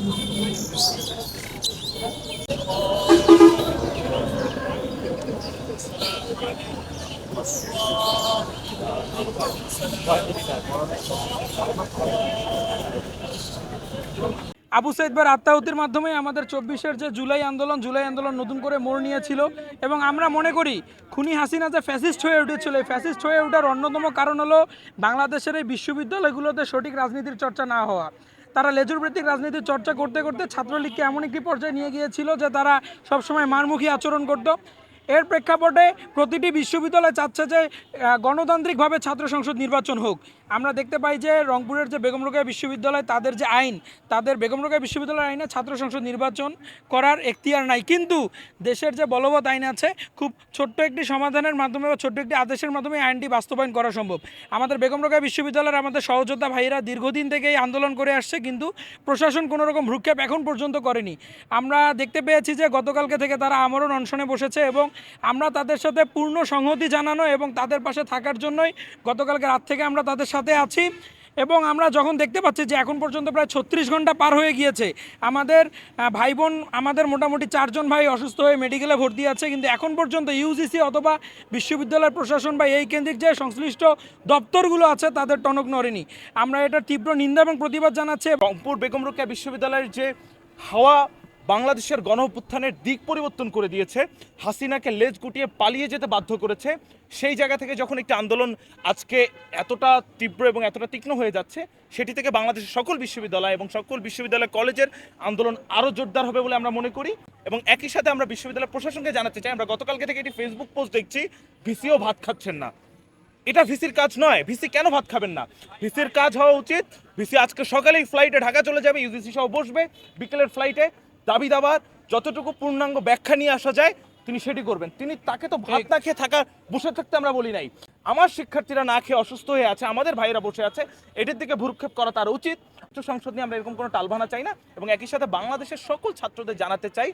আবু সাইদ ভাইয়ের আত্মাহুতির মাধ্যমে আমাদের চব্বিশের যে জুলাই আন্দোলন জুলাই আন্দোলন নতুন করে মোড় নিয়েছিল এবং আমরা মনে করি খুনি হাসিনা যে ফ্যাসিস্ট হয়ে উঠেছিল, এই ফ্যাসিস্ট হয়ে ওঠার অন্যতম কারণ হলো বাংলাদেশের এই বিশ্ববিদ্যালয়গুলোতে সঠিক রাজনীতির চর্চা না হওয়া। তারা লেজুর ভিত্তিক রাজনীতির চর্চা করতে করতে ছাত্রলীগকে এমন একটি পর্যায়ে নিয়ে গিয়েছিল যে তারা সবসময় মারমুখী আচরণ করত। এর প্রেক্ষাপটে প্রতিটি বিশ্ববিদ্যালয় চাচ্ছে যে গণতান্ত্রিকভাবে ছাত্র সংসদ নির্বাচন হোক। আমরা দেখতে পাই যে রংপুরের যে বেগম বিশ্ববিদ্যালয়, তাদের যে আইন, তাদের বেগম বিশ্ববিদ্যালয়ের আইনে ছাত্র সংসদ নির্বাচন করার এখতিয়ার নাই। কিন্তু দেশের যে বলবৎ আইন আছে, খুব ছোট্ট একটি সমাধানের মাধ্যমে বা ছোট্ট একটি আদেশের মাধ্যমে আইনটি বাস্তবায়ন করা সম্ভব। আমাদের বেগম বিশ্ববিদ্যালয়ের আমাদের সহযোদ্ধা ভাইয়েরা দীর্ঘদিন থেকে এই আন্দোলন করে আসছে, কিন্তু প্রশাসন কোনো রকম ভ্রুক্ষেপ এখন পর্যন্ত করেনি। আমরা দেখতে পেয়েছি যে গতকালকে থেকে তারা আমরণ অনশনে বসেছে এবং আমরা তাদের সাথে পূর্ণ সংহতি জানানো এবং তাদের পাশে থাকার জন্যই গতকালকে রাত থেকে আমরা তাদের সাথে আছি এবং আমরা যখন দেখতে পাচ্ছি যে এখন পর্যন্ত প্রায় ছত্রিশ ঘণ্টা পার হয়ে গিয়েছে, আমাদের ভাই বোন আমাদের মোটামুটি চারজন ভাই অসুস্থ হয়ে মেডিকেলে ভর্তি আছে, কিন্তু এখন পর্যন্ত ইউজিসি অথবা বিশ্ববিদ্যালয় প্রশাসন বা এই কেন্দ্রিক যে সংশ্লিষ্ট দপ্তরগুলো আছে, তাদের টনক নড়েনি। আমরা এটা তীব্র নিন্দা এবং প্রতিবাদ জানাচ্ছি রংপুর বেগম রোকেয়া বিশ্ববিদ্যালয়ের যে হাওয়া বাংলাদেশের গণঅভ্যুত্থানের দিক পরিবর্তন করে দিয়েছে। হাসিনাকে লেজ গুটিয়ে পালিয়ে যেতে বাধ্য করেছে। সেই জায়গা থেকে যখন একটি আন্দোলন আজকে এতটা তীব্র এবং এতটা তীক্ষ্ণ হয়ে যাচ্ছে, সেটি থেকে বাংলাদেশের সকল বিশ্ববিদ্যালয় এবং সকল বিশ্ববিদ্যালয় কলেজের আন্দোলন আরও জোরদার হবে বলে আমরা মনে করি। এবং একই সাথে আমরা বিশ্ববিদ্যালয় প্রশাসনকে জানাতে চাই, আমরা গতকালকে থেকে একটি ফেসবুক পোস্ট দেখছি, ভিসিও ভাত খাচ্ছেন না। এটা ভিসির কাজ নয়, ভিসি কেন ভাত খাবেন না? ভিসির কাজ হওয়া উচিত, ভিসি আজকে সকালেই ফ্লাইটে ঢাকা চলে যাবে ইউজিসি সহ বসবে, বিকেলের ফ্লাইটে দাবি দাবার যতটুকু পূর্ণাঙ্গ ব্যাখ্যা নিয়ে আসা যায়, তিনি সেটি করবেন। তিনি তাকে তো ভাত না খেয়ে থাকা বসে থাকতে আমরা বলি নাই। আমার শিক্ষার্থীরা না খেয়ে অসুস্থ হয়ে আছে, আমাদের ভাইয়েরা বসে আছে এটির দিকে ভুরক্ষেপ করা তার উচিত। ছাত্র সংসদ নিয়ে আমরা এরকম কোনো টালভানা চাই না, এবং একই সাথে বাংলাদেশের সকল ছাত্রদের জানাতে চাই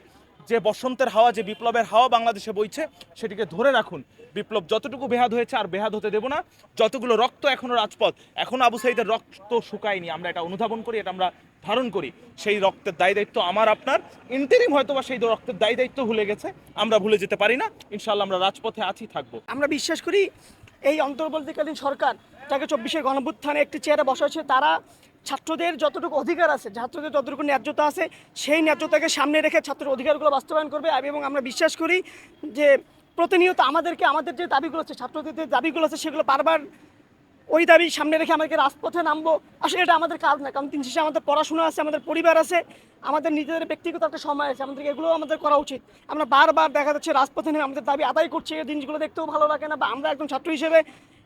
যে বসন্তের হাওয়া, যে বিপ্লবের হাওয়া বাংলাদেশে বইছে, সেটিকে ধরে রাখুন। বিপ্লব যতটুকু বেহাদ হয়েছে আর বেহাদ হতে দেব না। যতগুলো রক্ত এখনও রাজপথ, এখনও আবু সাইদের রক্ত শুকায়নি, আমরা এটা অনুধাবন করি, এটা আমরা ধারণ করি, সেই রক্তের দায় দায়িত্ব আমার, আপনার। ইন্টারিম হয়তো বা সেই রক্তের দায় দায়িত্ব ভুলে গেছে, আমরা ভুলে যেতে পারি না। ইনশাল্লাহ আমরা রাজপথে আছি, থাকব। আমরা বিশ্বাস করি এই অন্তর্বর্তীকালীন সরকার যাকে চব্বিশের গণভুত্থানে একটি চেয়ারে বসা হয়েছে। তারা ছাত্রদের যতটুকু অধিকার আছে, ছাত্রদের যতটুকু ন্যায্যতা আছে, সেই ন্যায্যতাকে সামনে রেখে ছাত্রের অধিকারগুলো বাস্তবায়ন করবে। এবং আমরা বিশ্বাস করি যে প্রতিনিয়ত আমাদেরকে, আমাদের যে দাবিগুলো আছে, ছাত্রদের যে দাবিগুলো আছে, সেগুলো বারবার ওই দাবি সামনে রেখে আমাদেরকে রাজপথে নামবো। আসলে এটা আমাদের কাজ না, কারণ তিন শেষে আমাদের পড়াশোনা আছে, আমাদের পরিবার আছে, আমাদের নিজেদের ব্যক্তিগত একটা সময় আছে, আমাদেরকে এগুলোও আমাদের করা উচিত। আমরা বারবার দেখা যাচ্ছে রাজপথে নেমে আমাদের দাবি আদায় করছি, এই জিনিসগুলো দেখতেও ভালো লাগে না, বা আমরা একজন ছাত্র হিসেবে,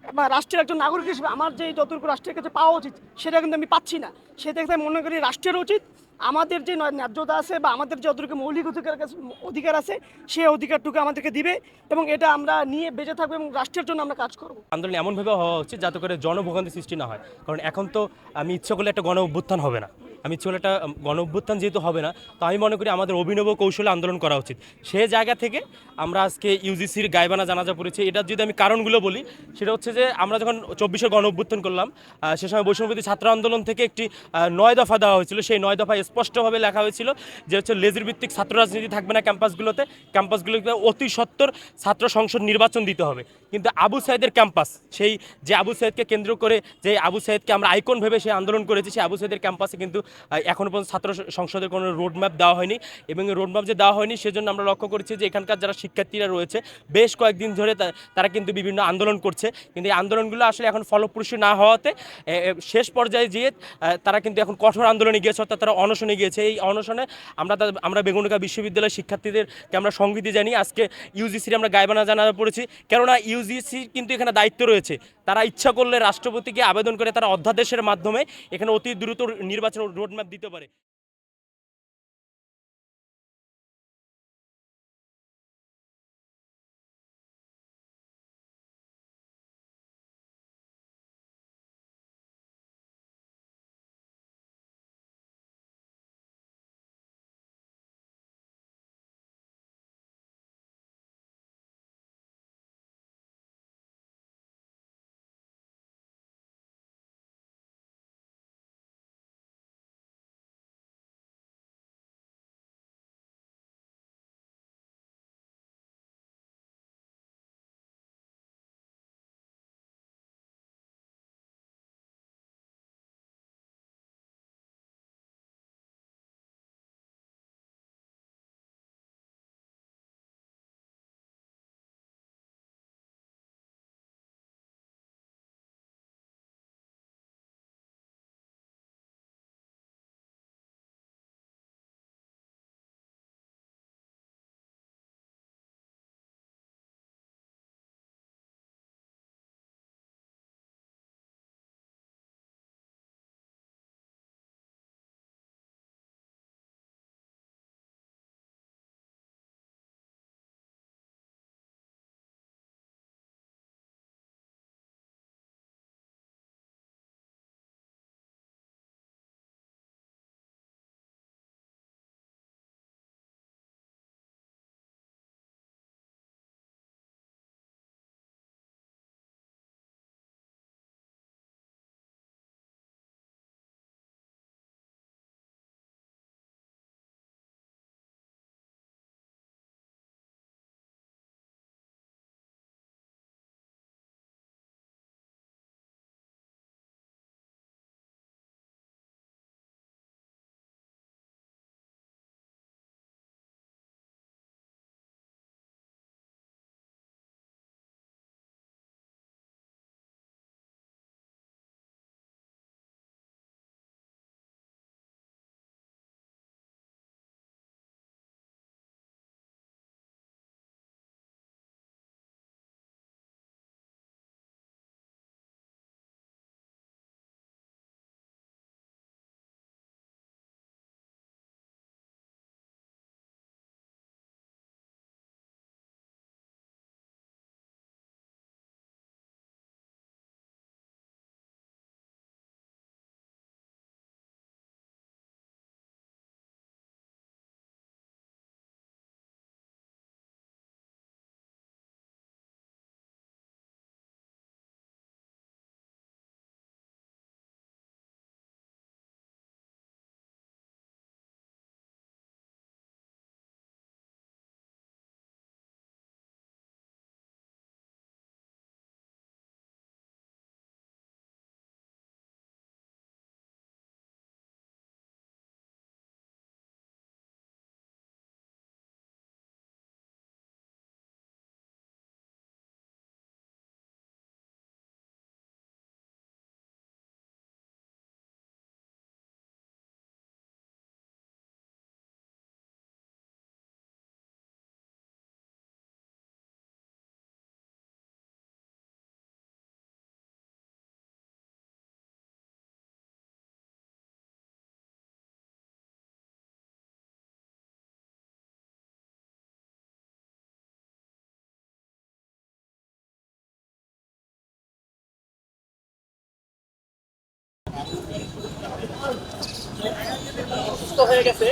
বা রাষ্ট্রের একজন নাগরিক হিসেবে আমার যে যতটুকু রাষ্ট্রের কাছে পাওয়া উচিত, সেটা কিন্তু আমি পাচ্ছি না। সেটা আমি মনে করি রাষ্ট্রের উচিত আমাদের যে ন্যায্যতা আছে বা আমাদের যে অতটুকু মৌলিক অধিকার অধিকার আছে সেই অধিকারটুকু আমাদেরকে দিবে এবং এটা আমরা নিয়ে বেঁচে থাকব এবং রাষ্ট্রের জন্য আমরা কাজ করব। আন্দোলন এমনভাবে হওয়া উচিত যাতে করে জনভোগান্তি সৃষ্টি না হয়। কারণ এখন তো আমি ইচ্ছে করলে একটা গণ অভ্যুত্থান হবে না। আমি করলে একটা গণ অভ্যুত্থান যেহেতু হবে না, তো আমি মনে করি আমাদের অভিনব কৌশলে আন্দোলন করা উচিত। সে জায়গা থেকে আমরা আজকে ইউজিসির গাইবানা জানাজা পড়েছি। এটার যদি আমি কারণগুলো বলি, সেটা হচ্ছে যে আমরা যখন চব্বিশের গণ অভ্যুত্থান করলাম সে সময় বৈষ্ণবতী ছাত্র আন্দোলন থেকে একটি নয় দফা দেওয়া হয়েছিল। সেই নয় দফায় স্পষ্টভাবে লেখা হয়েছিল যে হচ্ছে লেজের ভিত্তিক ছাত্র রাজনীতি থাকবে না ক্যাম্পাসগুলোতে। ক্যাম্পাসগুলোতে অতি সত্তর ছাত্র সংসদ নির্বাচন দিতে হবে। কিন্তু আবু সাইদের ক্যাম্পাস, সেই যে আবু সাইদকে কেন্দ্র করে যে আবু সাইদকে আমরা আইকন ভেবে সে আন্দোলন করেছি, সেই আবু সাইদের ক্যাম্পাসে কিন্তু আহ, এখনও পর্যন্ত ছাত্র সংসদের কোনো রোড ম্যাপ দেওয়া হয়নি এবং রোড ম্যাপ যে দেওয়া হয়নি সেজন্য আমরা লক্ষ্য করেছি যে এখানকার যারা শিক্ষার্থীরা রয়েছে বেশ কয়েকদিন ধরে তারা কিন্তু বিভিন্ন আন্দোলন করছে। কিন্তু এই আন্দোলনগুলো আসলে এখন ফলপ্রসূ না হওয়াতে শেষ পর্যায়ে যেয়ে তারা কিন্তু এখন কঠোর আন্দোলনে গিয়েছে অর্থাৎ তারা অনশনে গিয়েছে। এই অনশনে আমরা আমরা বেগুনিকা বিশ্ববিদ্যালয়ের শিক্ষার্থীদেরকে আমরা সংগীতি জানি আজকে ইউজিসির আমরা গায়বানা জানা পড়েছি। কেননা ইউজিসি কিন্তু এখানে দায়িত্ব রয়েছে। তারা ইচ্ছা করলে রাষ্ট্রপতিকে আবেদন করে তারা অধ্যাদেশের মাধ্যমে এখানে অতি দ্রুত নির্বাচন রোডম্যাপ দিতে পারে। হয়ে গেছে।